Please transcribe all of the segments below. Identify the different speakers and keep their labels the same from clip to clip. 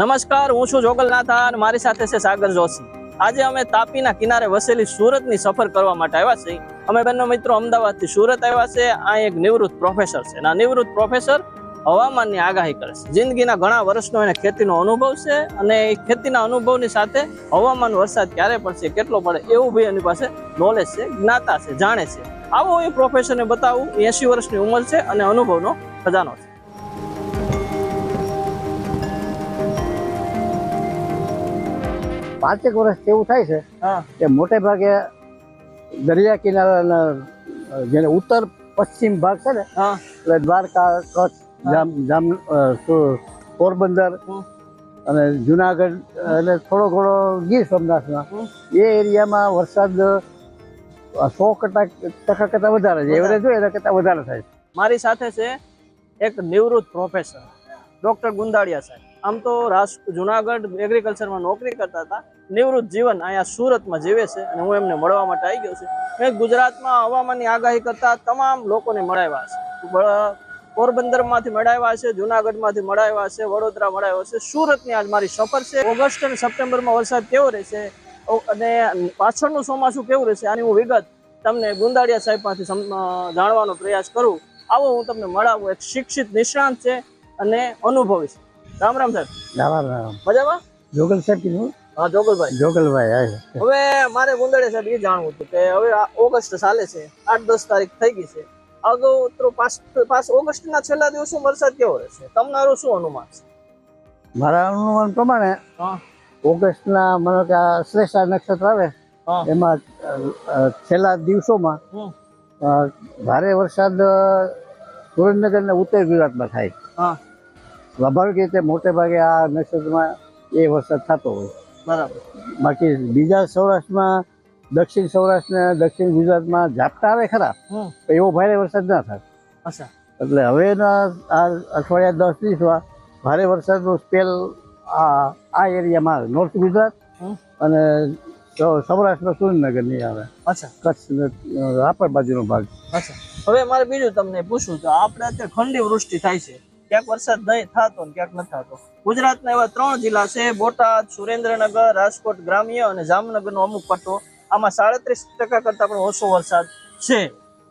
Speaker 1: નમસ્કાર, હું છું જોગલનાથા અને મારી સાથે છે સાગર જોશી. આજે અમે તાપીના કિનારે વસેલી સુરતની સફર કરવા માટે આવ્યા છીએ. અમે બંને મિત્રો અમદાવાદથી સુરત આવ્યા છે આ એક નિવૃત્ત પ્રોફેસર છે. આ નિવૃત્ત પ્રોફેસર હવામાનની આગાહી કરે છે. જિંદગીના ઘણા વર્ષનો એને ખેતીનો અનુભવ છે અને એ ખેતીના અનુભવની સાથે હવામાન વરસાદ ક્યારે પડશે, કેટલો પડે, એવું બી એની પાસે નોલેજ છે, જ્ઞાતા છે, જાણે છે. આવો એ પ્રોફેસરને બતાવું. એસી વર્ષની ઉંમર છે અને અનુભવનો ખજાનો છે.
Speaker 2: પાંચેક વર્ષ એવું થાય છે કે મોટે ભાગે દરિયા કિનારાના જેને ઉત્તર પશ્ચિમ ભાગ છે ને એટલે દ્વારકા કચ્છ જામ જામ પોરબંદર અને જુનાગઢ એટલે થોડો ઘણો ગીર સોમનાથમાં. એ એરિયામાં વરસાદ સો ટકા ટકા કરતાં વધારે છે. એવરેજ હોય એના કરતાં વધારે થાય છે.
Speaker 1: મારી સાથે છે એક નિવૃત્ત પ્રોફેસર ડોક્ટર ગુંદાળિયા સાહેબ. આમ તો રાષ્ટ્ર જુનાગઢ એગ્રીકલ્ચરમાં નોકરી કરતા હતા. નિવૃત્ત જીવન અહીંયા સુરતમાં જીવે છે અને હું એમને મળવા માટે આવી ગયો છું. મેં ગુજરાતમાં હવામાનની આગાહી કરતા તમામ લોકોને મળાવ્યા છે. પોરબંદરમાંથી મળાવ્યા છે, જુનાગઢમાંથી મળાવ્યા છે, વડોદરા મળાવ્યા છે. સુરતની આજ મારી સફર છે. ઓગસ્ટ અને સપ્ટેમ્બરમાં વરસાદ કેવો રહેશે? અને પાછળનું ચોમાસું કેવું રહેશે? આની હું વિગત તમને ગુંદાળિયા સાહેબ પાસેથી જાણવાનો પ્રયાસ કરું. આવો હું તમને મળાવું. એક શિક્ષિત નિષ્ણાંત છે અને અનુભવી છે. રામ રામ સાહેબ.
Speaker 2: રામ રામ
Speaker 1: મજામાં?
Speaker 2: જોગલ સાહેબ કીધું?
Speaker 1: હા જોગલભાઈ.
Speaker 2: જોગલભાઈ હા
Speaker 1: હવે મારે ગુંદડે સાહેબ એ જાણવું હતું કે હવે આ ઓગસ્ટ ચાલે છે આઠ દસ તારીખ થઈ ગઈ છે. અગાઉ તો પાસ પાસ ઓગસ્ટના છેલ્લા દિવસો વરસાદ કેવો રહેશે? તમારું શું અનુમાન છે?
Speaker 2: મારા અનુમાન પ્રમાણે
Speaker 1: હા.
Speaker 2: ઓગસ્ટના મને કે આ શ્રેષ્ઠ નક્ષત્ર આવે એમાં છેલ્લા દિવસોમાં ભારે વરસાદ સુરેન્દ્રનગર ને ઉત્તર ગુજરાતમાં થાય.
Speaker 1: હા.
Speaker 2: સ્વાભાવિક રીતે મોટે ભાગે આ નક્ષત્રમાં એ વરસાદ થતો હોય.
Speaker 1: બરાબર.
Speaker 2: બાકી બીજા સૌરાષ્ટ્રમાં દક્ષિણ સૌરાષ્ટ્ર ને દક્ષિણ ગુજરાતમાં ઝાપટા આવે ખરા એવો ભારે વરસાદ ના થાય. એટલે હવેના આ અઠવાડિયા દસ દિવસમાં ભારે વરસાદનો સ્પેલ આ આ એરિયામાં આવે. નોર્થ ગુજરાત અને સૌરાષ્ટ્રમાં સુરેન્દ્રનગર નહીં આવે. કચ્છ રાપર બાજુનો ભાગ.
Speaker 1: હવે મારે બીજું તમને પૂછવું તો આપણે અત્યારે ખંડી વૃષ્ટિ થાય છે. ક્યાંક વરસાદ નહીં થતો ને ક્યાંક નથી થતો. ગુજરાતના એવા ત્રણ જિલ્લા છે બોટાદ સુરેન્દ્રનગર રાજકોટ ગ્રામ્ય અને જામનગરનો અમુક પટ્ટો. આમાં સાડત્રીસ ટકા કરતાં પણ ઓછો વરસાદ છે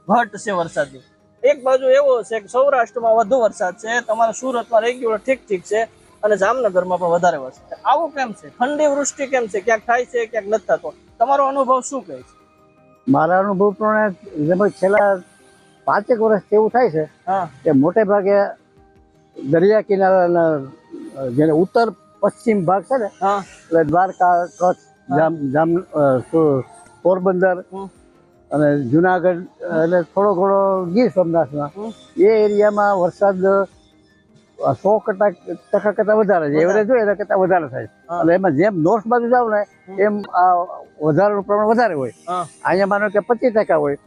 Speaker 1: ઘટ છે વરસાદની. એક બાજુ એવો છે કે સૌરાષ્ટ્રમાં વધુ વરસાદ છે તમારા સુરતમાં રેગ્યુલર ઠીક ઠીક છે અને જામનગરમાં પણ વધારે વરસાદ છે. આવું કેમ છે? ખંડી વૃષ્ટિ કેમ છે? ક્યાંક થાય છે ક્યાંક નથી થતો. તમારો અનુભવ શું કહે છે?
Speaker 2: મારા અનુભવ પ્રમાણે છેલ્લા પાંચેક વર્ષ એવું થાય છે
Speaker 1: હા.
Speaker 2: કે મોટે ભાગે દરિયા કિનારાના જેને ઉત્તર પશ્ચિમ ભાગ છે ને એટલે દ્વારકા કચ્છ જામ જામ પોરબંદર અને જુનાગઢ એટલે થોડો ઘણો ગીર સોમનાથમાં. એ એરિયામાં વરસાદ સો કરતા ટકા કરતાં વધારે છે. એવરેજ હોય એના કરતાં વધારે થાય. એટલે એમાં જેમ નોર્થ બાજુ જાવ ને એમ આ વધારાનું પ્રમાણ વધારે હોય. અહીંયા માનો કે પચીસ ટકા હોય.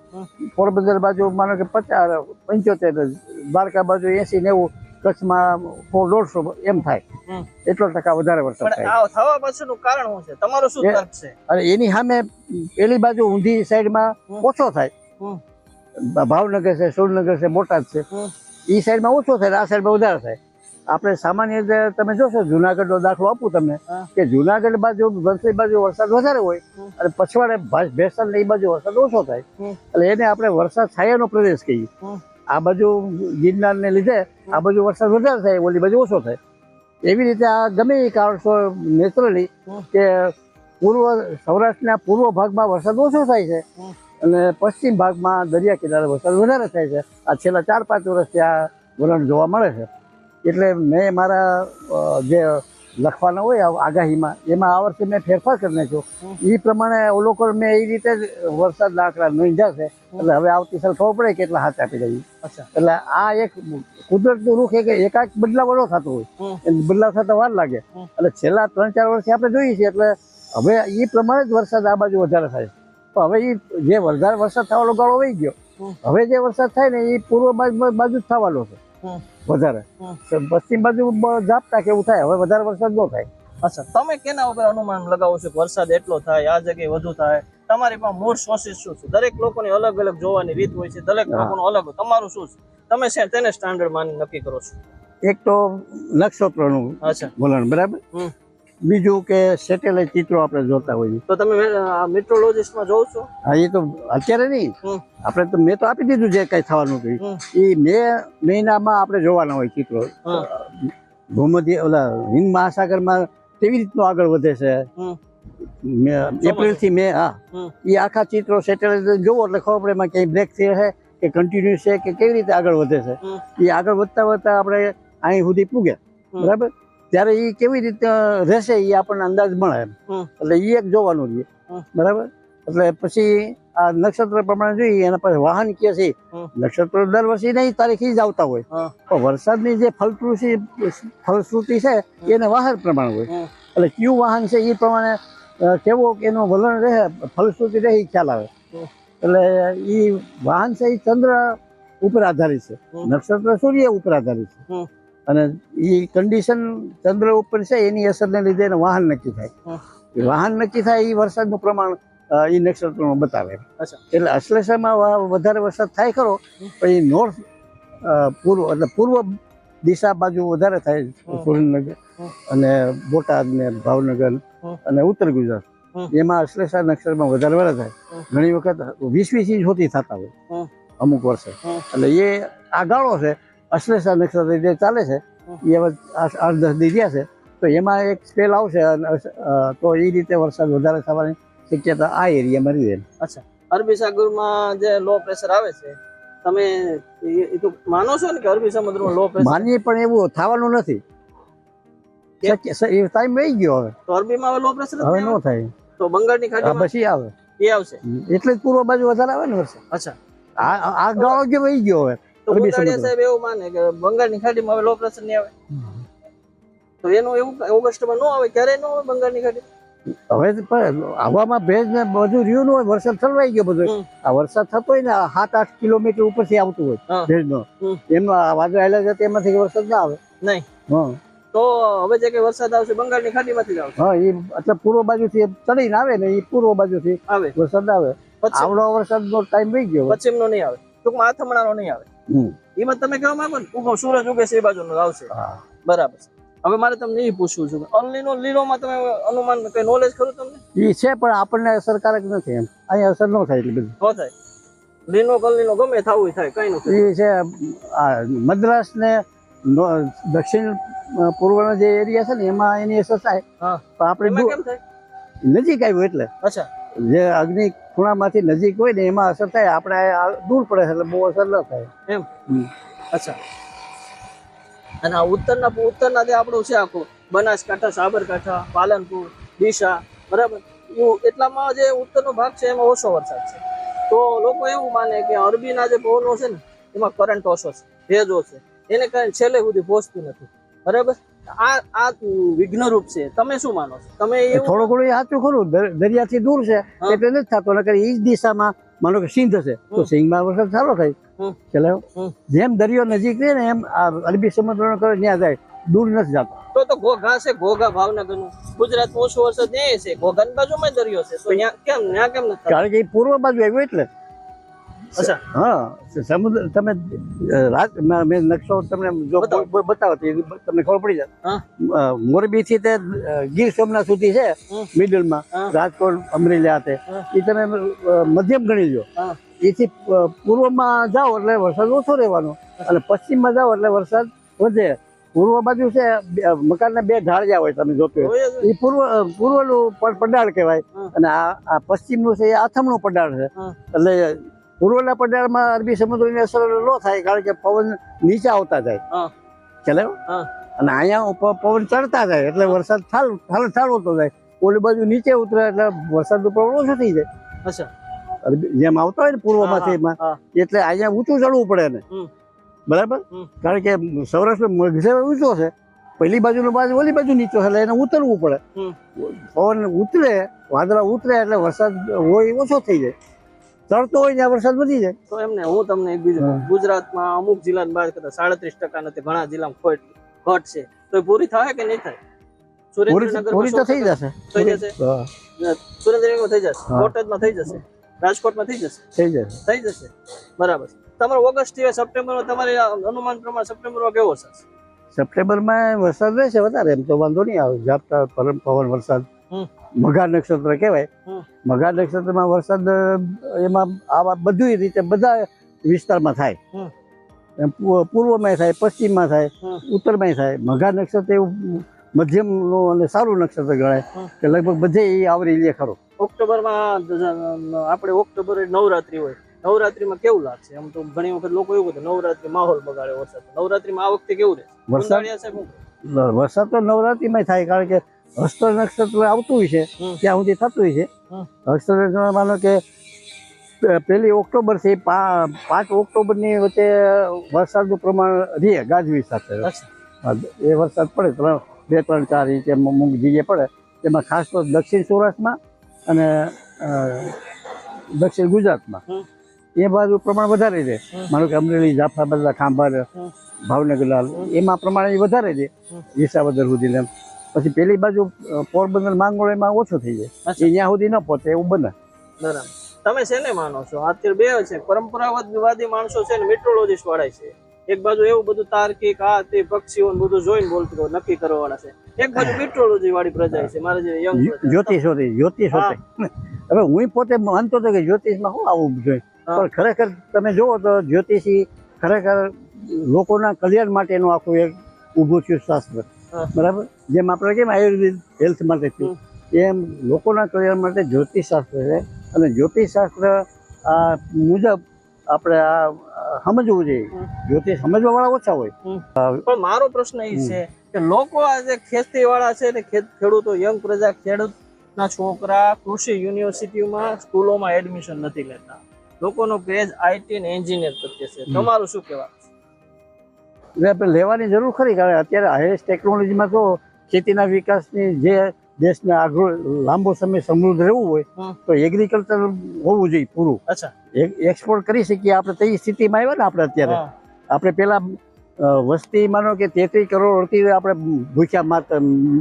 Speaker 2: પોરબંદર બાજુ માનો કે પચાસ પંચોતેર દ્વારકા બાજુ એસી નેવું કચ્છમાં દોઢસો એમ થાય. એટલો ટકા વધારે વરસાદ થાય.
Speaker 1: થવા પાછળનું કારણ શું છે? તમારો શું તર્ક છે?
Speaker 2: અને એની સામે પેલી બાજુ ઊંધી સાઈડમાં ઓછો થાય. ભાવનગર છે સુરનગર છે બોટાદ છે. એ સાઈડમાં ઓછો થાય આ સાઈડમાં વધારે થાય. આપણે સામાન્ય રીતે તમે જોશો જુનાગઢનો દાખલો આપું તમને કે જુનાગઢ બાજુ વંથલી બાજુ વરસાદ વધારે હોય અને પછવાડે ભેસાણ ને એ બાજુ વરસાદ ઓછો થાય. એટલે એને આપણે વરસાદ છાયાનો પ્રદેશ કહીએ. આ બાજુ ગિરનારને લીધે આ બાજુ વરસાદ વધારે થાય, ઓલી બાજુ ઓછો થાય. એવી રીતે આ ગમે એ કારણસર નેચરલી કે પૂર્વ સૌરાષ્ટ્રના પૂર્વ ભાગમાં વરસાદ ઓછો થાય છે અને પશ્ચિમ ભાગમાં દરિયા કિનારે વરસાદ વધારે થાય છે. આ છેલ્લા ચાર પાંચ વર્ષથી આ વલણ જોવા મળે છે. એટલે મેં મારા જે લખવાના હોય આગાહીમાં. એમાં આ વર્ષે મેં ફેરફાર કરી નાખ્યો. એ પ્રમાણે અવલોકન મેં એ રીતે જ વરસાદ આંકડા નોંધ્યા છે. એટલે હવે આવતી સાલ ખબર પડે કેટલા હાથ આપી રહી એટલે આ એક કુદરતનું રૂખ કે એકાક બદલાવ ઓછો થતો હોય. બદલાવ થતા વાર લાગે. એટલે છેલ્લા ત્રણ ચાર વર્ષથી આપણે જોઈએ છીએ. એટલે હવે એ પ્રમાણે જ વરસાદ આ બાજુ વધારે થાય તો હવે એ જે વધારે વરસાદ થવાનો ગાળો વહી ગયો. હવે જે વરસાદ થાય ને એ પૂર્વ બાજુ બાજુ જ થવાનો છે. વધારે. પશ્ચિમ બાજુ ઝાપટા કેવું થાય? હવે વધારે વરસાદ ન થાય.
Speaker 1: અચ્છા તમે કેના ઉપર અનુમાન લગાવો છો વરસાદ એટલો થાય આ જગ્યાએ વધુ થાય? તમારી પણ મૂળ સોર્સિસ શું છે? દરેક લોકોની અલગ અલગ જોવાની રીત હોય છે દરેક લોકોનું અલગ. તમારું શું છે? તમે છે તેને સ્ટાન્ડર્ડ માની નક્કી કરો છો?
Speaker 2: એક તો નક્ષત્રનું
Speaker 1: અચ્છા.
Speaker 2: વલણ બરાબર. બીજું કે સેટેલાઇટ ચિત્રો આપણે જોતા હોઈએ.
Speaker 1: તો તમે મેટ્રોલોજીસ્ટમાં જોઉં છો?
Speaker 2: હા એ તો અત્યારે નહીં. આપણે તો મેં તો આપી દીધું જે કંઈ થવાનું હતું. એ મે મહિનામાં આપણે જોવાના હોય ચિત્રો. ભૂમધ્ય ઓલા હિન્દ મહાસાગરમાં કેવી રીતનું આગળ વધે છે? એપ્રિલથી મે હા. એ આખા ચિત્રો સેટેલાઇટ જોવો એટલે ખબર પડે એમાં ક્યાંય બ્રેક થયો છે કે કન્ટિન્યુ છે કે કેવી રીતે આગળ વધે છે. એ આગળ વધતા વધતા આપણે અહીં સુધી પૂગે બરાબર? ત્યારે એ કેવી રીતે રહેશે એ આપણને અંદાજ મળે એમ. એટલે એ એક જોવાનું
Speaker 1: છે
Speaker 2: બરાબર? એટલે પછી આ નક્ષત્ર પ્રમાણે જોઈએ એના પછી વાહન કે છે નક્ષત્ર દર વર્ષે નહીં તારીખે જ આવતા હોય. પણ વરસાદની જે ફલશ્રુતિ ફલશ્રુતિ છે એને વાહન પ્રમાણે હોય. એટલે કયું વાહન છે એ પ્રમાણે કેવો કે એનું વલણ રહે ફલશ્રુતિ રહે એ ખ્યાલ આવે. એટલે એ વાહન છે એ ચંદ્ર ઉપર આધારિત છે. નક્ષત્ર સૂર્ય ઉપર આધારિત છે. અને એ કન્ડિશન ચંદ્ર ઉપર છે એની અસરને લીધે એને વાહન નક્કી થાય. એ વાહન નક્કી થાય એ વરસાદનું પ્રમાણ એ નક્ષત્રનું બતાવે.
Speaker 1: અચ્છા.
Speaker 2: એટલે અશ્લેષામાં વધારે વરસાદ થાય ખરો. પણ એ નોર્થ પૂર્વ એટલે પૂર્વ દિશા બાજુ વધારે થાય. સુરેન્દ્રનગર અને બોટાદ ને ભાવનગર અને ઉત્તર ગુજરાત. એમાં અશ્લેષા નક્ષત્રમાં વધારે વધારે થાય. ઘણી વખત વીસ વીસ ઇંચ હોતી થતા હોય અમુક વર્ષે. એટલે એ આ ગાળો છે અશ્લેષા નક્ષત્ર જે ચાલે છે
Speaker 1: હમ.
Speaker 2: એ આઠ દસ દી છે. તો એમાં એક સ્પેલ આવશે તો એ રીતે વરસાદ વધારે થવાની શક્યતા આ એરિયામાં રહી
Speaker 1: અચ્છા. અરબી સાગરમાં જે લો પ્રેશર આવે છે તમે એ- તો માનો છો ને કે અરબી સમુદ્રમાં લો પ્રેશર
Speaker 2: માનીએ પણ એવું થવાનું નથી? એ ટાઈમ વહી ગયો હવે.
Speaker 1: તો અરબીમાં હવે લો પ્રેશર
Speaker 2: હવે ન થાય.
Speaker 1: તો બંગાળની ખાડીમાં
Speaker 2: પછી આવે.
Speaker 1: એ આવશે.
Speaker 2: એટલે જ પૂર્વ બાજુ વધારે આવે ને વર્ષે
Speaker 1: અચ્છા.
Speaker 2: આ આ- આ ગાળો જે વહી ગયો હવે.
Speaker 1: તો
Speaker 2: સમુદ્ર.
Speaker 1: સાહેબ એવું માને કે બંગાળની ખાડીમાં હવે લો પ્રેશર નહીં આવે. તો એનું એવું ઓગસ્ટમાં ન આવે ક્યારે ન આવે બંગાળની ખાડી?
Speaker 2: હવે પણ હવામાં ભેજ ને બધું રહ્યું ન હોય વરસાદ ઠલવાઈ ગયો બધો. આ વરસાદ થતો હોય ને સાત આઠ કિલોમીટર ઉપરથી આવતું હોય. ભેજનો. એમનો વાદળ આવેલા છે તેમાંથી વરસાદ ના આવે.
Speaker 1: નહીં.
Speaker 2: હા
Speaker 1: તો હવે જે કે વરસાદ આવશે બંગાળની ખાડીમાંથી જ આવશે.
Speaker 2: હા એ એટલે પૂર્વ બાજુથી ચડીને આવે ને એ પૂર્વ બાજુથી
Speaker 1: આવે.
Speaker 2: વરસાદ આવે. આવડો વરસાદનો ટાઈમ રહી ગયો.
Speaker 1: પશ્ચિમનો નહીં આવે. ટૂંકમાં આથમણાનો નહીં આવે. એમાં તમે કહેવા માંગો ને ઉગમ સૂરજ ઉગે છે એ બાજુ આવશે.
Speaker 2: હા.
Speaker 1: બરાબર હવે મારે તમને એ પૂછવું છે અનલીનો લીલોમાં તમે અનુમાન કઈ નોલેજ ખરું તમને?
Speaker 2: એ છે પણ આપણને અસરકારક નથી એમ. અહીંયા અસર ન થાય એટલે બધું.
Speaker 1: ન થાય. લીનો કલીનો ગમે થવું થાય કઈ ન
Speaker 2: એ છે આ મદ્રાસ ને દક્ષિણ પૂર્વ પૂર્વનો જે એરિયા છે ને એમાં એની અસર થાય.
Speaker 1: હા.
Speaker 2: પણ આપણે નજીક આવ્યું એટલે.
Speaker 1: અચ્છા.
Speaker 2: જે અગ્નિ ખૂણામાંથી નજીક હોય ને એમાં અસર થાય, આપણે દૂર પડે એટલે બહુ અસર ન થાય.
Speaker 1: એમ? અચ્છા. અને આ ઉત્તરના ઉત્તરના જે આપણું છે આખું, બનાસકાંઠા, સાબરકાંઠા, પાલનપુર, ડીસા, બરાબર? એવું એટલામાં જે ઉત્તરનો ભાગ છે એમાં ઓછો વરસાદ છે. તો લોકો એવું માને કે અરબીના જે પવનો છે ને, એમાં કરંટ ઓછો છે, ભેજ છે. એને કારણે છેલ્લે સુધી પહોંચતું નથી. બરાબર? આ આ વિઘ્નરૂપ છે. તમે શું માનો છો? તમે
Speaker 2: થોડું ઘણું એ સાચું ખરું. દર- દરિયાથી દૂર છે. એટલે નથી થતો. નકર એ જ દિશામાં માનો કે સિંધ છે. તો. સિંહમાં વરસાદ સારો થાય. ચલાવ જેમ દરિયો નજીક રહે ને એમ આ અરબી સમુદ્રનો કરે ત્યાં જાય દૂર નથી જતો.
Speaker 1: તો તો ઘોઘા છે ઘોઘા ભાવનગરનું. ગુજરાતમાં ઓછો વરસાદ ન્યાય છે. ઘોઘાની બાજુમાં દરિયો છે. તો ત્યાં કેમ ત્યાં કેમ નથી
Speaker 2: કારણ કે પૂર્વ બાજુ આવ્યું એટલે. હા સમુદ્ર તમે રાત મેં મેં નકશો તમને જો
Speaker 1: બતાવો.
Speaker 2: તમને ખબર પડી જાય. મોરબી થી તે ગીર સોમનાથ સુધી છે. મિડલમાં રાજકોટ અમરેલી આ એ તમે મધ્યમ ગણી લો એથી પૂર્વ પૂર્વમાં જાઓ એટલે વરસાદ ઓછો રહેવાનો. અને પશ્ચિમમાં જાઓ એટલે વરસાદ વધે. પૂર્વ બાજુ છે મકાનના બે ઢાળિયા હોય તમે જોતો. એ પૂર્વ પૂર્વનું પડાળ કહેવાય. અને આ આ પશ્ચિમનું છે એ આથમનું પડાળ છે. એટલે પૂર્વના પડાળમાં અરબી સમુદ્રની અસર ન થાય કારણ કે પવન નીચે આવતા જાય. ચાલે? અને અહીંયા પવન ચડતા જાય એટલે વરસાદ થાલ થાલ થાળવતો જાય. ઓલી બાજુ નીચે ઉતરે એટલે વરસાદનું પ્રમાણ ઓછું થઈ જાય.
Speaker 1: અચ્છા.
Speaker 2: જેમ આવતા હોય ને પૂર્વમાંથી એમાં એટલે અહીંયા ઊંચું ચડવું પડે ને બરાબર? કારણ કે સૌરાષ્ટ્ર ઊંચો છે. પહેલી બાજુનો બાજુ ઓલી બાજુ નીચો છે એટલે એને ઉતરવું પડે. પવન ઉતરે વાદળા ઉતરે એટલે વરસાદ હોય ઓછો થઈ જાય. ચડતો હોય ત્યાં વરસાદ વધી જાય.
Speaker 1: તો એમને હું તમને એક બીજું ગુજરાતમાં અમુક જિલ્લાની બાદ કરતા સાડત્રીસ ટકા નથી ઘણા જિલ્લામાં ખોટ ઘટ છે. તો પૂરી થાય કે નહીં થાય?
Speaker 2: પૂરી તો થઈ જશે.
Speaker 1: થઈ જશે? થઈ જશે. બોટાદમાં થઈ જશે. રાજકોટમાં થઈ જશે?
Speaker 2: થઈ જશે.
Speaker 1: થઈ જશે. બરાબર. તમારો ઓગસ્ટથી સપ્ટેમ્બર તમારે અનુમાન પ્રમાણે સપ્ટેમ્બરમાં કેવો છે?
Speaker 2: સપ્ટેમ્બરમાં વરસાદ રહેશે વધારે એમ તો વાંધો નહીં આવે. ઝાપટા પરમ પવન વરસાદ. મઘા નક્ષત્ર કહેવાય. મઘા નક્ષત્રમાં વરસાદ એમાં આવા બધી રીતે બધા વિસ્તારમાં થાય. એમ પૂર્વમાં થાય પશ્ચિમમાં થાય. ઉત્તરમાં થાય. મઘા નક્ષત્ર એવું મધ્યમનું અને સારું નક્ષત્ર ગણાય. કે લગભગ બધે એ આવરી લે ખરો.
Speaker 1: ઓક્ટોબરમાં આપણે ઓક્ટોબર નવરાત્રી હોય. નવરાત્રીમાં કેવું લાગશે? આમ તો ઘણી વખત લોકો એવું કહે નવરાત્રી માહોલ બગાડે વરસાદ નવરાત્રીમાં આ વખતે કેવું રહે
Speaker 2: વરસાદ? વરસાદ તો નવરાત્રીમાં થાય. કારણ કે હસ્ત નક્ષત્ર આવતું હોય છે ત્યાં સુધી થતું હોય છે. હસ્ત નક્ષત્ર માનો કે પહેલી ઓક્ટોબરથી પા પાંચ ઓક્ટોબરની વચ્ચે વરસાદનું પ્રમાણ રહે ગાજવી સાથે. એ વરસાદ પડે ત્રણ બે ત્રણ ચાર ઇંચ એમ અમુક જગ્યાએ પડે. એમાં ખાસ તો દક્ષિણ સૌરાષ્ટ્રમાં અને દક્ષિણ ગુજરાતમાં. એ બાજુ પ્રમાણ વધારે છે. માનો કે અમરેલી જાફરાબાદ ખાંભાર
Speaker 1: ભાવનગર
Speaker 2: ભાવનગર એમાં પ્રમાણે વધારે છે. વિસાવદર સુધી એમ. પછી પેલી બાજુ પોરબંદર માંગોળ એમાં ઓછો થઈ જાય. એ ત્યાં સુધી ન પહોંચે એવું બને.
Speaker 1: બરાબર. તમે શેને માનો છો? અત્યારે બે છે પરંપરાગતવાદી માણસો છે ને મેટ્રોલોજીસ્ટ વાળા છે. એક બાજુ એવું બધું તાર્કિક આ તે પક્ષીઓ બધું જોઈને બોલતું નક્કી કરવાના છે. એક બાજુ મેટ્રોલોજી વાળી પ્રજા છે મારે જે યંગ
Speaker 2: જ્યોતિષ હોતી જ્યોતિષ હોતે હવે હું પોતે માનતો હતો કે જ્યોતિષમાં શું આવું જોઈએ. પણ ખરેખર તમે જુઓ તો જ્યોતિષી ખરેખર લોકોના કલ્યાણ માટેનું આખું એક ઊભું થયું શાસ્ત્ર. બરાબર? જેમ આપણે કેમ આયુર્વેદ હેલ્થ માટે થયું એમ લોકોના કલ્યાણ માટે જ્યોતિષશાસ્ત્ર છે. અને જ્યોતિષશાસ્ત્ર આ મુજબ આપણે આ સમજવું જોઈએ. જ્યોતિષ સમજવા વાળા ઓછા હોય.
Speaker 1: પણ મારો પ્રશ્ન એ છે કે લોકો આજે ખેતી વાળા છે ને ખેડૂતો યંગ પ્રજા ખેડૂત ના છોકરા કૃષિ યુનિવર્સિટીમાં સ્કૂલોમાં એડમિશન નથી લેતા. લોકોનો ક્રેઝ આઈટી ને એન્જિનિયર પ્રત્યે છે. તમારું શું કહેવા
Speaker 2: એટલે લેવાની જરૂર ખરી કારણ કે અત્યારે હાઈએસ્ટ ટેકનોલોજીમાં તો ખેતીના વિકાસની જે દેશને આગળ લાંબો સમય સમૃદ્ધ રહેવું હોય તો એગ્રીકલ્ચર હોવું જોઈએ પૂરું.
Speaker 1: અચ્છા.
Speaker 2: એક્સપોર્ટ કરી શકીએ આપણે તે સ્થિતિમાં આવ્યા ને આપણે અત્યારે. આપણે પેલા વસ્તી માનો કે તેત્રીસ કરોડ હતી આપણે ભૂખ્યા માત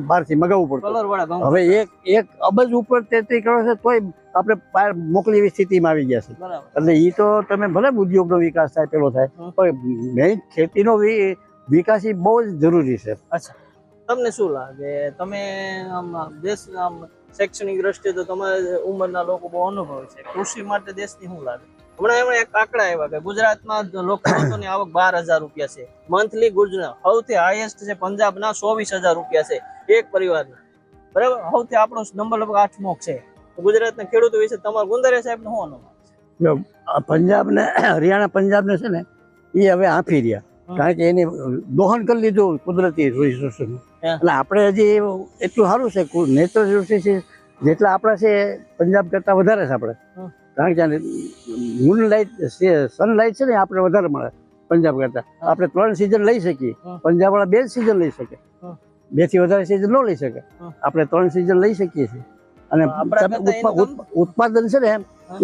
Speaker 2: બહારથી મગાવવું પડતું. હવે એક એક અબજ ઉપર તેત્રીસ કરોડ છે તોય આપણે બહાર મોકલી એવી સ્થિતિમાં આવી ગયા છે એટલે એ તો તમે ભલે ઉદ્યોગનો વિકાસ થાય પેલો થાય પણ મેઇન ખેતીનો વિકાસ એ બહુ જ જરૂરી છે.
Speaker 1: અચ્છા. તમને શું લાગે? તમે આમ દેશ આમ શૈક્ષણિક દ્રષ્ટિએ તો તમારા ઉંમરના લોકો બહુ અનુભવ છે. કૃષિ માટે દેશની શું લાગે? હમણાં એમણે એક આંકડા આવ્યા કે ગુજરાતમાં લોકોની આવક બાર હજાર રૂપિયા છે. મંથલી ગુજરાત સૌથી હાઈએસ્ટ છે પંજાબના ચોવીસ હજાર રૂપિયા છે. એક પરિવારના. બરાબર? સૌથી આપણો નંબર લગભગ આઠમો છે. ગુજરાતના ખેડૂતો વિશે તમારા ગુંદરે સાહેબ શું
Speaker 2: જો પંજાબ ને હરિયાણા પંજાબ ને છે ને એ હવે આંફી રહ્યા. કારણ કે એને દોહન કરી લીધું કુદરતી રિસોર્સનું એટલે આપણે હજી એટલું સારું છે નેચરલ રિસોર્સિસ જેટલા આપણા છે પંજાબ કરતાં વધારે છે આપણે. કારણ કે મૂન લાઇટ સનલાઇટ છે ને આપણે વધારે મળે પંજાબ કરતા. આપણે ત્રણ સિઝન લઈ શકીએ. પંજાબ વાળા બે સિઝન લઈ શકે. બેથી વધારે સિઝન ન લઈ શકે. આપણે ત્રણ સિઝન લઈ શકીએ છીએ. અને ઉત્પાદન છે ને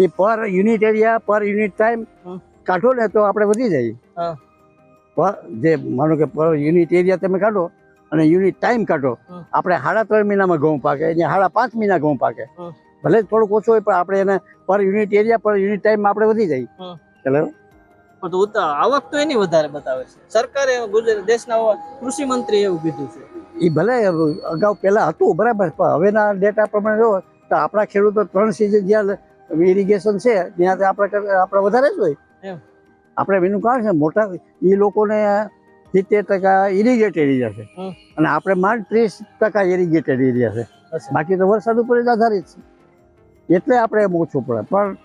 Speaker 2: એ per unit area per unit time કાઢો ને તો આપણે વધી જાય. પર જે માનો કે પર યુનિટ એરિયા તમે કાઢો અને યુનિટ ટાઈમ કાઢો. આપણે સાડા ત્રણ મહિનામાં ઘઉં પાકે અહીંયા સાડા પાંચ મહિના ઘઉં પાકે. ભલે થોડુંક ઓછું હોય પણ આપણે એને per unit area per unit time આપણે વધી જાય. એટલે
Speaker 1: પણ તો આવક તો એની વધારે બતાવે છે. સરકારે ગુજરાત દેશના કૃષિ મંત્રી એવું કીધું છે.
Speaker 2: એ ભલે અગાઉ પહેલા હતું બરાબર પણ હવેના ડેટા પ્રમાણે જો તો આપણા ખેડૂતો ત્રણ સિઝન જ્યાં ઇરિગેશન છે ત્યાં આપણે આપણે વધારે જ હોય. આપણે એનું કારણ છે મોટા એ લોકોને સિત્તેર ટકા ઇરિગેટ એરિયા છે. અને આપણે માંડ ત્રીસ ટકા ઇરિગેટેડ એરિયા છે. બાકી તો વરસાદ ઉપર જ આધારિત છે. એટલે આપણે એમ ઓછું પડે. પણ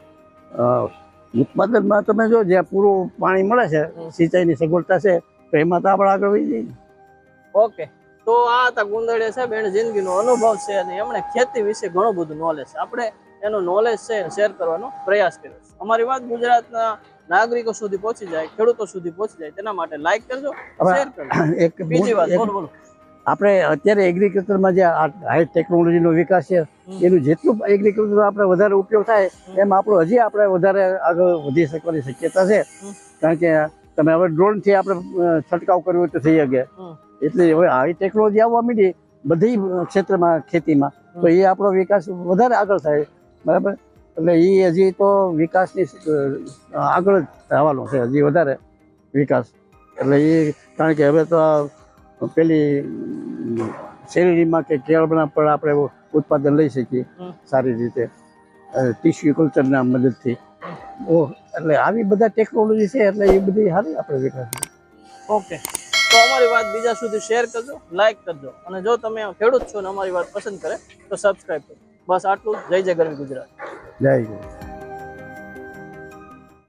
Speaker 2: ઉત્પાદનમાં તમે જો જ્યાં પૂરું પાણી મળે છે. સિંચાઈની સગવડતા છે તો એમાં તો આપણે આગળ વધી જઈએ.
Speaker 1: ઓકે તો આ હતા ગુંદળે સાહેબ એને જિંદગીનો અનુભવ છે અને એમણે ખેતી વિશે ઘણું બધું નોલેજ છે. આપણે એનો નોલેજ છે શેર કરવાનો પ્રયાસ કર્યો છે. અમારી વાત ગુજરાતના નાગરિકો સુધી પહોંચી જાય ખેડૂતો સુધી પહોંચી જાય તેના માટે લાઈક કરજો શેર કરજો.
Speaker 2: એક
Speaker 1: બીજી વાત બોલો બોલો.
Speaker 2: આપણે અત્યારે એગ્રીકલ્ચરમાં જે હાઈ ટેકનોલોજીનો વિકાસ છે, એનું જેટલું એગ્રીકલ્ચર આપણે વધારે ઉપયોગ થાય, એમ આપણું હજી આપણે વધારે આગળ વધી શકવાની શક્યતા છે. કારણ કે તમે હવે ડ્રોનથી આપણે છંટકાવ કર્યો તો થઈ શકે. એટલે હવે હાઈ ટેકનોલોજી આવવા માંડી, બધી ક્ષેત્રમાં, ખેતીમાં, તો એ આપણો વિકાસ વધારે આગળ થાય. બરાબર? એટલે એ હજી તો વિકાસની આગળ જ થવાનો છે, હજી વધારે વિકાસ. એટલે એ કારણ કે હવે તો પેલી શેરડીમાં કે કેળના પણ આપણે ઉત્પાદન લઈ શકીએ સારી રીતે. ટીસ્યુ કલ્ચરના મદદથી. ઓ એટલે આવી બધા ટેકનોલોજી છે એટલે એ બધી સારી આપણે વિકાસ
Speaker 1: ઓકે તો અમારી વાત બીજા સુધી શેર કરજો લાઇક કરજો અને જો તમે ખેડૂત છો ને અમારી વાત પસંદ કરે તો સબસ્ક્રાઈબ કરો. બસ આટલું જય જય ગરવી ગુજરાત.
Speaker 2: જય ગુરુ